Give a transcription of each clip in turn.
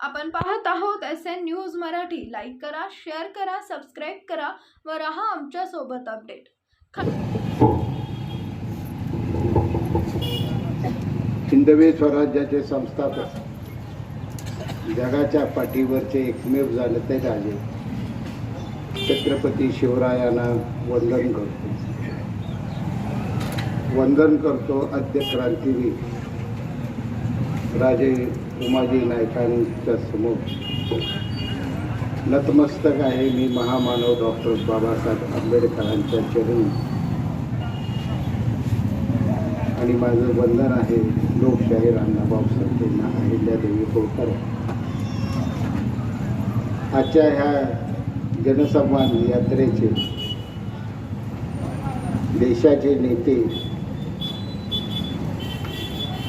आपण पाहत आहोत S N news Marathi. Like करा शेअर करा सबस्क्राईब करा व राहा आमच्यासोबत अपडेट हिंदवी स्वराज्याचे संस्थापक. जगाच्या पाठीवरचे एकमेव झाले. ते राजे छत्रपती शिवरायांना वंदन करतो. वंदन करतो आद्य क्रांतीवीर राजे उमाजी नायकांच्या समोर. नतमस्तक आहे मी महामानव डॉक्टर बाबासाहेब आंबेडकरांच्या चरणी. आणि माझं वंदन आहे लोकशाहीर अण्णाभाऊ साठेंना अहिल्यादेवी होळकर. आजच्या ह्या जनसंवाद यात्रेचे देशाचे नेते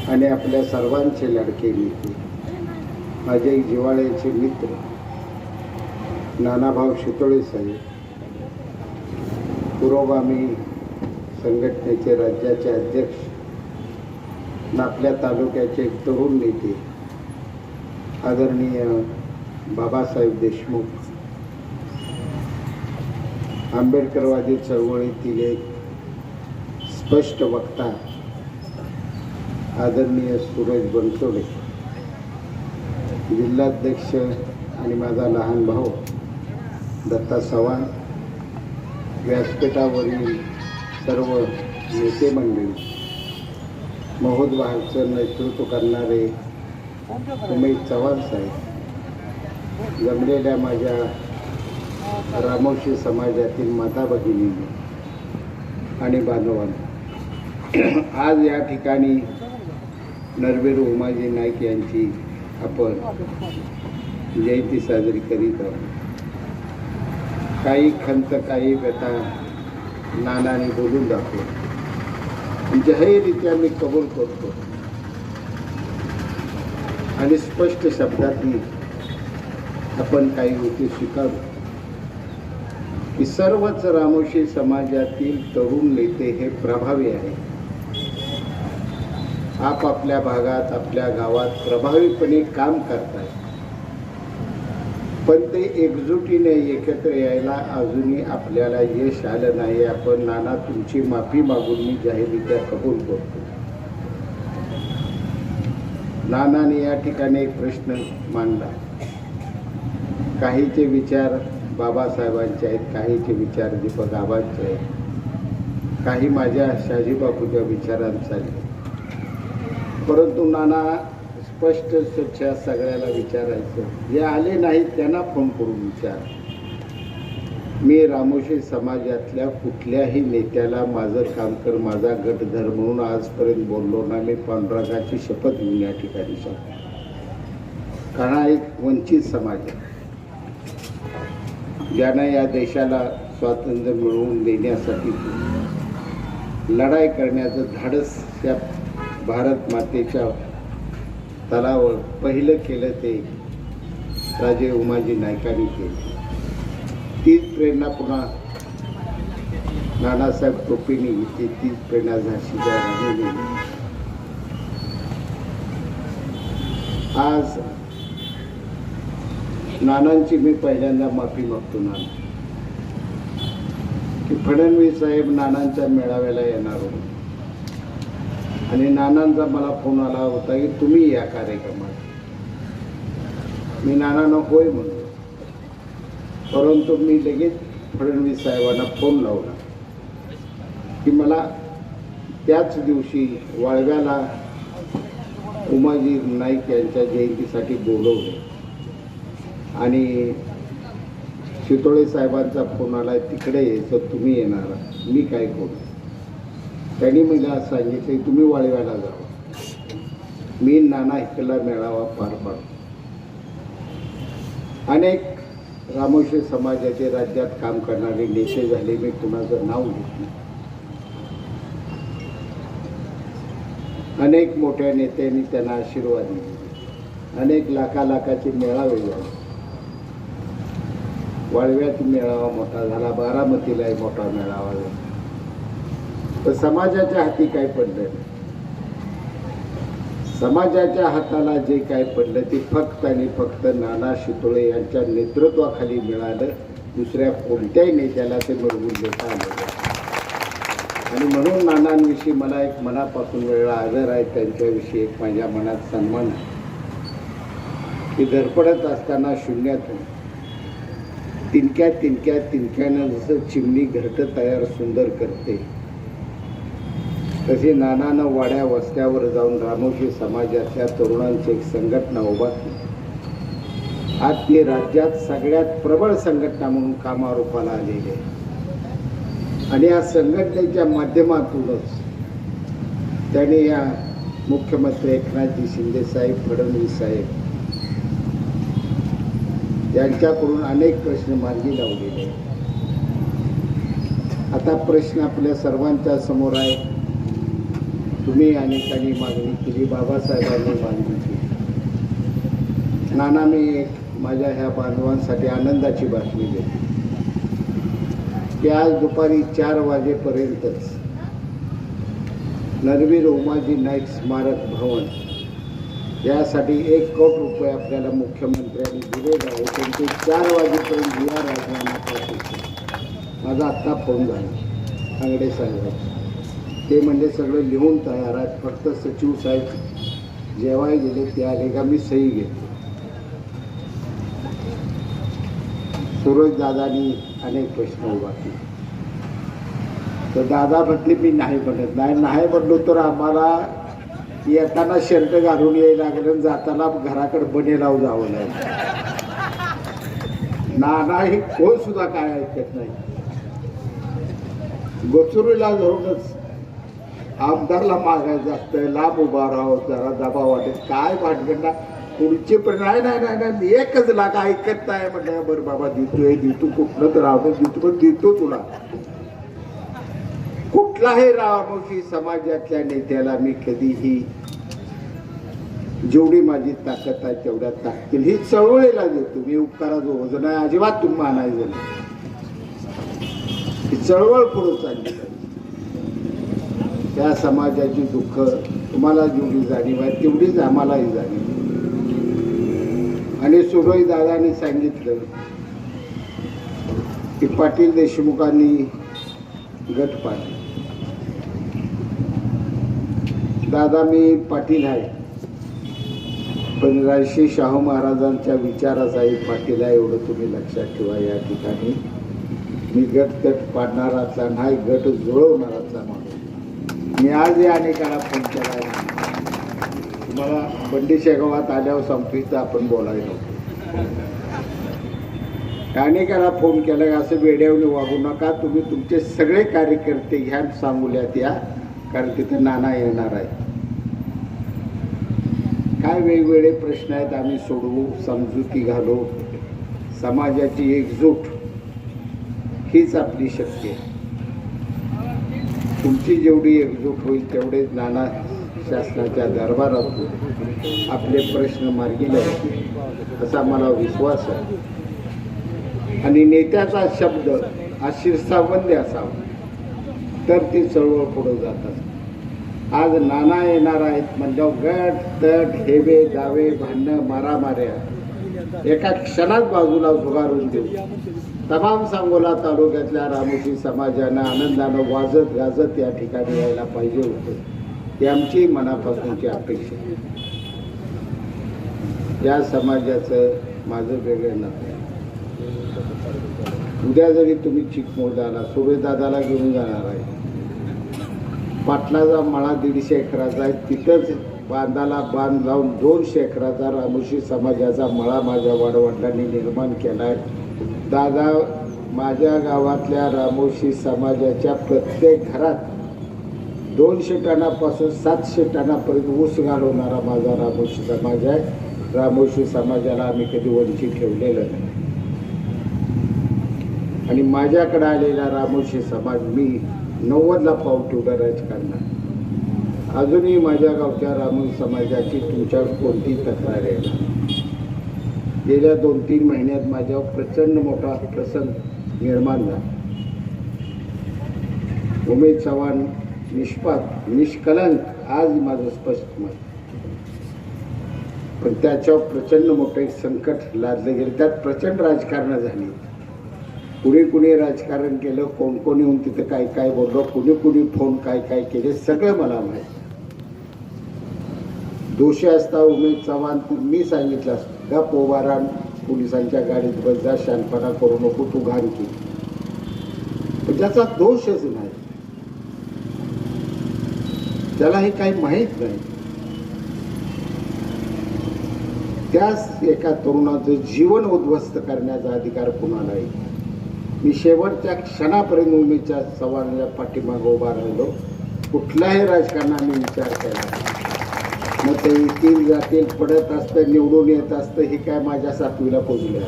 आणि आपल्या सर्वांचे लाडके नेते माझे जिवाळ्याचे मित्र नानाभाऊ शितोळे साहेब पुरोगामी संघटनेचे राज्याचे अध्यक्ष आपल्या तालुक्याचे एक तरुण नेते आदरणीय बाबासाहेब देशमुख. आंबेडकरवादी चळवळीतील एक स्पष्ट वक्ता आदरणीय सुरेश बनसोडे जिल्हाध्यक्ष आणि माझा लहान भाऊ दत्ता सवान व्यासपीठावरील सर्व नेते मंडळी महोत्सवाचं नेतृत्व करणारे उमेश चव्हाण साहेब जमलेल्या माझ्या रामोशी समाजातील माता भगिनी आणि बांधवांना आज या ठिकाणी नरवीर उमाजी नाईक यांची आपण जयंती साजरी करीत आहोत. काही खंत काही व्यथा नानाने बोलून जातो जाहीररित्या मी कबूल करतो. आणि स्पष्ट शब्दातली आपण काही गोष्टी स्वीकारू. की सर्वच रामोशी समाजातील तरुण नेते हे प्रभावी आहेत. आपापल्या भागात आपल्या गावात प्रभावीपणे काम करतायत पण ते एकजुटीने एकत्र यायला अजूनही आपल्याला यश आलं नाही. आपण नाना तुमची माफी मागून मी जाहीरित्या कबूल करतो. नानाने या ठिकाणी एक प्रश्न मांडला. काहीचे विचार बाबासाहेबांचे आहेत काहीचे विचार दीपक आबांचे आहेत. काही माझ्या शाजीबापूच्या विचारांचा आहेत परंतु नाना स्पष्ट स्वच्छ सगळ्याला विचारायचं. जे आले नाहीत त्यांना फोन करून विचार. मी रामोशी समाजातल्या कुठल्याही नेत्याला माझं काम कर माझा गट धर म्हणून आजपर्यंत बोललो ना मी पांडुरंगाची शपथ घेऊन या ठिकाणी सांगतो. कारण हा एक वंचित समाज आहे. ज्यानं या देशाला स्वातंत्र्य मिळवून देण्यासाठी लढाई करण्याचं धाडस त्या भारत मातेच्या तलावर पहिलं केलं ते राजे उमाजी नायकांनी केलं. तीच प्रेरणा पुन्हा नानासाहेब टोपेनी घेतली. तीच प्रेरणा झाशीच्या राणीने आज नानांची मी पहिल्यांदा माफी मागतो नाना. की फडणवीस साहेब नानांच्या मेळाव्याला येणार होते. आणि नानांचा मला फोन आला होता की तुम्ही या कार्यक्रमात. मी नानांना होय म्हणलो. परंतु मी लगेच फडणवीस साहेबांना फोन लावला की मला त्याच दिवशी वाळव्याला उमाजी नाईक यांच्या जयंतीसाठी बोलवले. आणि शितोळे साहेबांचा फोन आला तिकडे यायचं तुम्ही येणार. मी काय करू? त्यांनी मला सांगितले तुम्ही वाळव्याला जावा मी नाना हिकला मेळावा पार पाडतो. अनेक रामोशी समाजाचे राज्यात काम करणारे नेते झाले मी कुणाचं नाव घेतलं अनेक मोठ्या नेत्यांनी त्यांना आशीर्वाद दिले. अनेक लाखा लाखाचे मेळावे झाले. वाळव्यात मेळावा मोठा झाला बारामतीलाही मोठा मेळावा झाला. तर समाजाच्या हाती काय पडलं? समाजाच्या हाताला जे काय पडलं ते फक्त आणि फक्त नाना शितोळे यांच्या नेतृत्वाखाली मिळालं. दुसऱ्या कोणत्याही नेत्याला ते मिळवून देता आलं आणि म्हणून नानांविषयी मला एक मनापासून वेगळा आदर आहे त्यांच्याविषयी एक माझ्या मनात सन्मान आहे. की धडपडत असताना शून्यातून तिनक्या तिनक्या तिनक्यानं जसं चिमणी घरटं तयार सुंदर करते तशी नानानं वाड्या वस्त्यावर जाऊन रामोशी समाजातल्या तरुणांची एक संघटना उभा आज ती राज्यात सगळ्यात प्रबळ संघटना म्हणून कामारूपाला आलेली आहे. आणि या संघटनेच्या माध्यमातूनच त्यांनी या मुख्यमंत्री एकनाथजी शिंदे साहेब फडणवीस साहेब यांच्याकडून अनेक प्रश्न मार्गी लावलेले आहेत. आता प्रश्न आपल्या सर्वांच्या समोर आहे. तुम्ही अनेकांनी मागणी केली बाबासाहेबांनी मागणी केली. नाना मी एक माझ्या ह्या बांधवांसाठी आनंदाची बातमी देते. की आज दुपारी चार वाजेपर्यंतच नरवीर उमाजी नाईक स्मारक भवन यासाठी एक कोटी रुपये आपल्याला मुख्यमंत्र्यांनी दिलेले आहे त्यांचे चार वाजेपर्यंत या राजीनामा माझा आत्ता फोन झाला. सांगडे साहेब. ते म्हणजे सगळं लिहून तयार आहेत. फक्त सचिव साहेब जेव्हा गेले त्या लेखा मी सही घेतो. सूरज दादानी अनेक प्रश्न उभा केले. तर दादा म्हटले मी नाही म्हणत. नाही नाही म्हणलो तर आम्हाला येताना शर्ट घालून यायला लागलं आणि जाताना घराकडे बने लावून जावं लागलं. नाना हे कोण सुद्धा काय ऐकत नाही. गोचुरीला धरूनच आमदारला मागायचं असतं लांब उभा राहावं जरा दबाव वाटेल. काय भाटगंडा पुढचे पण नाही नाही नाही नाही. मी एकच लाग ऐकत नाही. म्हटलं बरं बाबा देतोय देतो. कुठलं तर राहतो देतो पण देतो तुला. कुठलाही रामोशी समाजातल्या नेत्याला मी कधीही जेवढी माझी ताकद आहे तेवढ्या ताकतील ही चळवळीला देतो. मी उपकाराचं वजन आहे अजिबात तुम्ही मानायचं नाही ही चळवळ पुढे चालली त्या समाजाची दुःख तुम्हाला जेवढी जाणीव आहे तेवढीच आम्हालाही जाणीव आणि सुरई दादाने सांगितलं की पाटील देशमुखांनी गट पाडले. दादा मी पाटील आहे पण राजश्री शाहू महाराजांच्या विचाराचाही पाटील आहे एवढं तुम्ही लक्षात ठेवा या ठिकाणी. मी गट गट पाडणाराचा नाही गट जुळवणाराचा माणूस मी आज या अनेकाला फोन केला आहे. तुम्हाला बंडी शेगावात आल्यावर संपीचं आपण बोलायला. नको अनेकाला फोन केला आहे असं वेड्यावर वागू नका तुम्ही तुमचे सगळे कार्यकर्ते घ्या सांगूल्यात या कारण तिथे नाना येणार आहे काय वेगवेगळे प्रश्न आहेत आम्ही सोडवू समजुती घालू. समाजाची एकजूट हीच आपली शक्ती आहे. तुमची जेवढी एकजूट होईल तेवढेच नाना शासनाच्या दरबारातून आपले प्रश्न मार्गी लागतील असा मला विश्वास आहे. आणि नेत्याचा शब्द हा शिरसावंद्य असावा तर ती चळवळ पुढे जातात आज नाना येणार आहेत म्हणजे गट तट हेवे दावे भांडणं मारामाऱ्या एका क्षणात बाजूला झुगारून देऊ. तमाम सांगोला तालुक्यातल्या रामोशी समाजानं आनंदानं वाजत गाजत या ठिकाणी यायला पाहिजे होते. ही आमची मनापासूनची अपेक्षा या समाजाचं माझं वेगळं नातं आहे. उद्या जरी तुम्ही चिकमोर्दाला सुभेदादाला घेऊन जाणार आहे. पाटलाचा मळा दीडशे एकराचा आहे. तिथंच बांधाला बांध लावून दोनशे एकराचा रामोशी समाजाचा मळा माझ्या वाडवडिलांनी निर्माण केला आहे. दादा माझ्या गावातल्या रामोशी समाजाच्या प्रत्येक घरात दोनशे टनापासून सातशे टनापर्यंत ऊस घालवणारा माझा रामोशी समाज आहे. रामोशी समाजाला आम्ही कधी वंचित ठेवलेलं नाही. आणि माझ्याकडे आलेला रामोशी समाज मी नव्वदला पाऊल ठेवला राजकारणात अजूनही माझ्या गावच्या रामोशी समाजाची तुमच्यावर कोणती तक्रार आहे गेल्या दोन तीन महिन्यात माझ्यावर प्रचंड मोठा प्रसंग निर्माण झाला. उमेद चव्हाण निष्पात निष्कलंक आज माझं स्पष्ट मत. पण त्याच्यावर प्रचंड मोठं एक संकट लादलं गेलं. त्यात प्रचंड राजकारणं झाली. कुणी कुणी राजकारण केलं कोण कोण येऊन तिथं काय काय बोललं कुणी कुणी फोन काय काय केले सगळं मला माहीत. दोषी असता उमेद चव्हाण मी सांगितलं असतं. का पोवारान पोलिसांच्या गाडीत बस जा शानपणा करू नको तू घाण की. ज्याचा दोषच नाही त्याला हे काही माहीत नाही. त्याच एका तरुणाचं जीवन उद्ध्वस्त करण्याचा अधिकार कुणाला आहे मी शेवटच्या क्षणापर्यंत उमेदच्या चव्हाणाच्या पाठीमागं उभा राहिलो. कुठल्याही राजकारणाने विचार केला मग ते येतील जातील पडत असतं निवडून येत असतं हे काय माझ्या सातवीला पोचले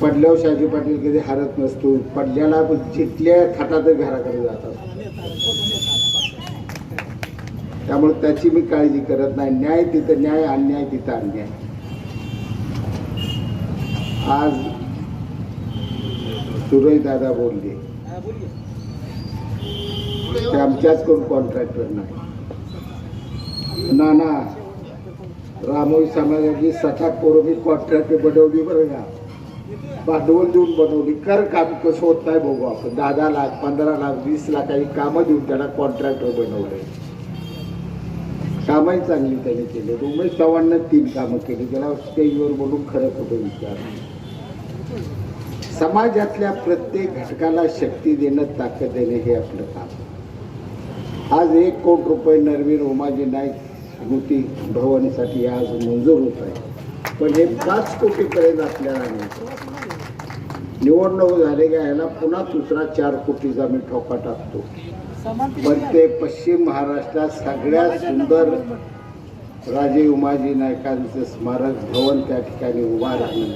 पडल्यावर शाजी पाटील कधी हरत नसतो. पडल्याला जिथल्या थाटातच घराकडे जात असतो. त्यामुळे त्याची मी काळजी करत नाही. न्याय तिथं न्याय अन्याय तिथं अन्याय. आज सुरई दादा बोलले. ते आमच्याच कोण कॉन्ट्रॅक्टर नाही. नाना रामोई समाजाची सटाक पोरं कॉन्ट्रॅक्ट कॉन्ट्रॅक्टर बनवली बरं का? भांडवल देऊन बनवली. कर काम कसं होत नाही बघू आपण? दहा दहा लाख पंधरा लाख वीस लाख काही कामं देऊन त्याला कॉन्ट्रॅक्टर बनवले कामही चांगली त्याने केली. उमेश चव्हाणनं तीन कामं केली. त्याला स्टेजवर बोलून खरं खोटं विचार समाजातल्या प्रत्येक घटकाला शक्ती देणं ताकद देणे हे आपलं काम. आज एक कोटी रुपये नरवीर उमाजी नाईक स्मृती भवनीसाठी आज मंजूर होत आहे. पण हे पाच कोटीपर्यंत आपल्याला नाही निवडणूक झाले का ह्याला पुन्हा दुसरा चार कोटीचा मी ठोका टाकतो. पण ते पश्चिम महाराष्ट्रात सगळ्यात सुंदर राजे उमाजी नायकांचं स्मारक भवन त्या ठिकाणी उभा राहील.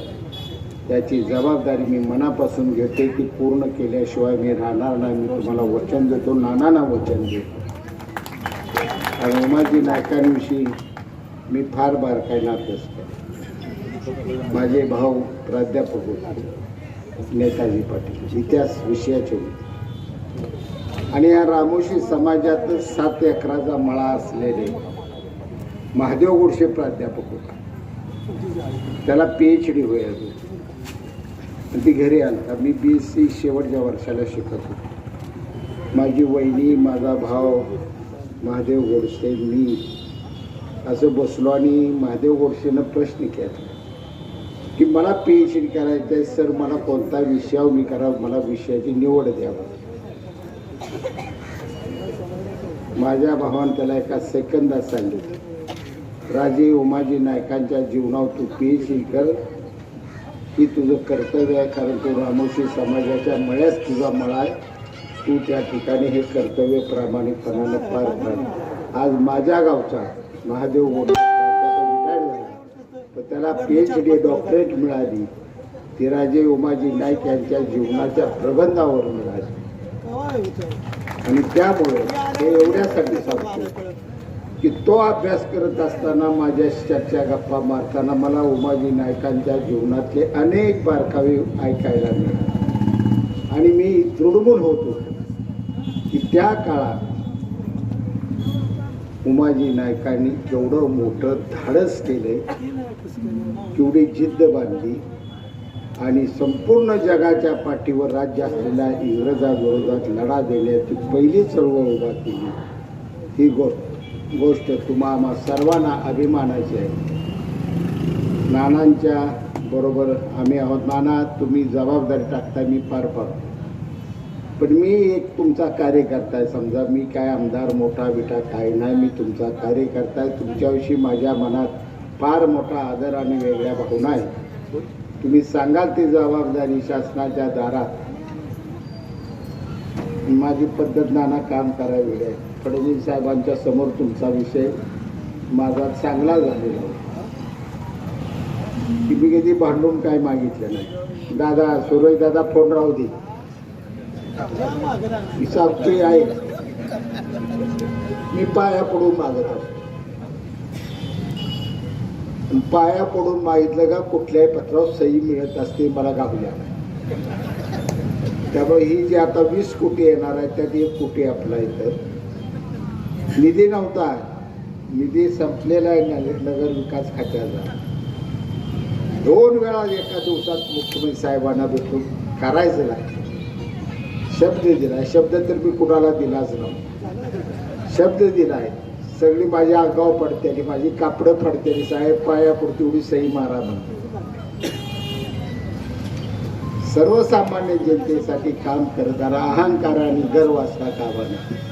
त्याची जबाबदारी मी मनापासून घेते ती पूर्ण केल्याशिवाय मी राहणार नाही. मी तुम्हाला वचन देतो. नानांना वचन देतो. आणि उमाजी नायकांविषयी मी फार बारकाईनं अभ्यास केला. माझे भाऊ प्राध्यापक होते. नेताजी पाटील. इतिहास विषयाचे होते. आणि या रामोशी समाजात सात एकराचा मळा असलेले महादेव गोडसे प्राध्यापक होता. त्याला पी एच डी होईल. ती घरी आलता मी बी एस सी शेवटच्या वर्षाला शिकत होतो. माझी वहिनी माझा भाव महादेव गोडसे मी असं बसलो आणि महादेव गोडसेनं प्रश्न केला की मला पी एच डी करायचं आहे सर मला कोणता विषयावर मी करा मला विषयाची निवड द्यावं माझ्या भावानं त्याला एका सेकंदात सांगितलं राजे उमाजी नायकांच्या जीवनावर तू पी एच डी कर ही तुझं कर्तव्य आहे कारण तू रामोशी समाजाच्या मळ्यात तुझा मळा आहे. तू त्या ठिकाणी हे कर्तव्य प्रामाणिकपणानं पार पाड. आज माझ्या गावचा महादेव गोडे रिटायर झाला. पण त्याला पी एच डी डॉक्टरेट मिळाली. ती राजे उमाजी नाईक यांच्या जीवनाच्या प्रबंधावर मिळाली. आणि त्यामुळे हे एवढ्यासाठी सांगतो. की तो अभ्यास करत असताना माझ्या चर्चा गप्पा मारताना मला उमाजी नायकांच्या जीवनातले अनेक बारकावे ऐकायला मिळाले. आणि मी दृढमूल होतो की त्या काळात उमाजी नायकांनी केवढं मोठं धाडस केले केवढी जिद्द बांधली आणि संपूर्ण जगाच्या पाठीवर राज्य असलेल्या इंग्रजाविरोधात लढा देण्याची पहिली चळवळ उभा केली. ही गोष्ट गोष्ट तुम्हा सर्वांना अभिमानाची आहे. नानांच्या बरोबर आम्ही आहोत. नाना तुम्ही जबाबदारी टाकताय मी पार पाडतो पण मी एक तुमचा कार्यकर्ता आहे समजा मी काय आमदार मोठा बिटा काय नाही मी तुमचा कार्यकर्ता आहे. तुमच्याविषयी माझ्या मनात फार मोठा आदर आणि वेगळ्या भावना आहे तुम्ही सांगाल ती जबाबदारी शासनाच्या दारात. माझी पद्धत नाना काम करावी आहे. फडणवीस साहेबांच्या समोर तुमचा विषय माझा चांगला झालेला आहे की मी कधी भांडून काय मागितलं नाही. दादा सुरई दादा फोन राहू दे. ही आहे. मी पाया पडून मागत असतो. पाया पडून मागितलं का कुठल्याही पत्रावर सही मिळत असते मला गावल्या त्यामुळे ही जी आता वीस कोटी येणार आहे त्यात एक कोटी आपला इथं निधी नव्हता. निधी संपलेला आहे नगर नगर विकास खात्याचा. दोन वेळा एका दिवसात मुख्यमंत्री साहेबांना भेटून करायचं नाही. शब्द दिला. शब्द तर मी कुणाला दिलाच नव्हता शब्द दिलाय सगळी माझी आगाव पडते माझी कापडं पडते साहेब पायापुरती उडी सही मारा म्हणते. सर्वसामान्य जनतेसाठी काम करताना अहंकार आणि गर्व असला कामा नाही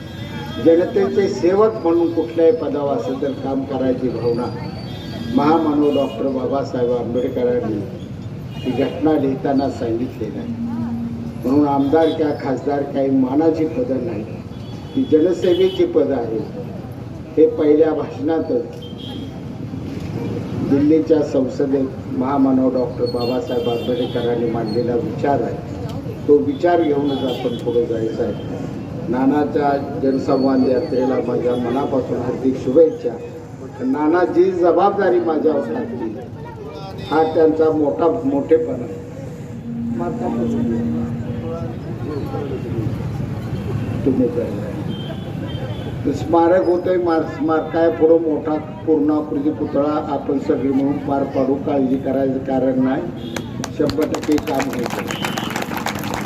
जनतेचे सेवक म्हणून कुठल्याही पदावर असेल तर काम करायची भावना महामानव डॉक्टर बाबासाहेब आंबेडकरांनी ही घटना लिहिताना सांगितलेली आहे म्हणून आमदार किंवा खासदार काही मानाची पदं नाही. ही जनसेवेची पदं आहेत. हे पहिल्या भाषणातच दिल्लीच्या संसदेत महामानव डॉक्टर बाबासाहेब आंबेडकरांनी मांडलेला विचार आहे. तो विचार घेऊनच आपण पुढे जायचा आहे. नानाच्या जनसंवाद यात्रेला माझ्या मनापासून हार्दिक शुभेच्छा. नाना जी जबाबदारी माझ्यावर टाकली. हा त्यांचा मोठा मोठेपणा. आहे तुम्ही करताय. स्मारक होतंय मार स्मारकाय पुढं मोठा पूर्णाकृती पुतळा आपण सगळी म्हणून पार पाडू. काळजी करायचं कारण नाही. शंभर टक्के काम घ्यायचं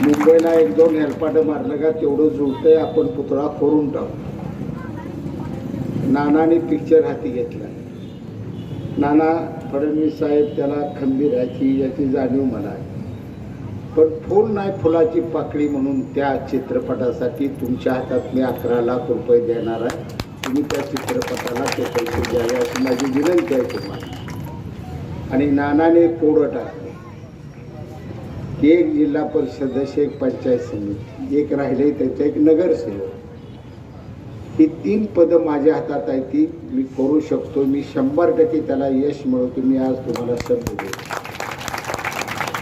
मुंबईला एक दोन हेलपाटं मारलं का तेवढं जुळतंय आपण पुतळा करून टाकू. नानाने पिक्चर हाती घेतला. नाना फडणवीस साहेब त्याला खंबीराची याची जाणीव मला पण फुल नाही फुलाची पाकळी म्हणून त्या चित्रपटासाठी तुमच्या हातात मी अकरा लाख रुपये देणार आहे. तुम्ही त्या चित्रपटाला ते पैसे द्यावे अशी माझी विनंती आहे तुम्हाला. आणि नानाने कोडं टाकले. एक जिल्हा परिषद सदस्य एक पंचायत समिती एक राहिले त्याचं एक नगरसेवक. ही तीन पदं माझ्या हातात आहे ती मी करू शकतो. मी शंभर टक्के त्याला यश मिळवतो. मी आज तुम्हाला शब्द देतो.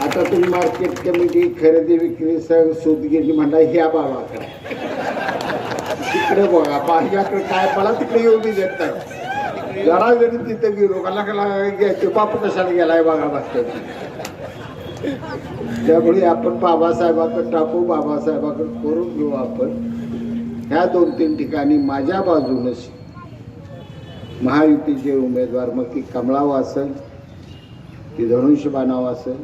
आता तुम्ही मार्केट कमिटी खरेदी विक्री संघ सूतगिरी म्हणला ह्या बाबाकडे तिकडे बघा माझ्याकडे काय मला तिकडे येऊ मी देत नाही जरा जरी तिथे गेलो का लागला घ्यायचे बापू कशाला गेलाय बघा मागच्या त्यामुळे आपण बाबासाहेबाकडे टाकू बाबासाहेबाकडे करून घेऊ आपण. ह्या दोन तीन ठिकाणी माझ्या बाजूनच महायुतीचे उमेदवार मग ती कमळाव असेल ती धनुष्यबाणाव असेल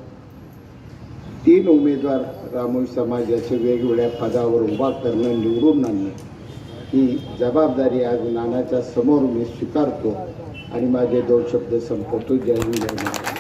तीन उमेदवार रामोई समाजाचे वेगवेगळ्या पदावर उभा करणं निवडून आणणं ही जबाबदारी आज नानाच्या समोर मी स्वीकारतो आणि माझे दोन शब्द संपवतो. जय हिंद जय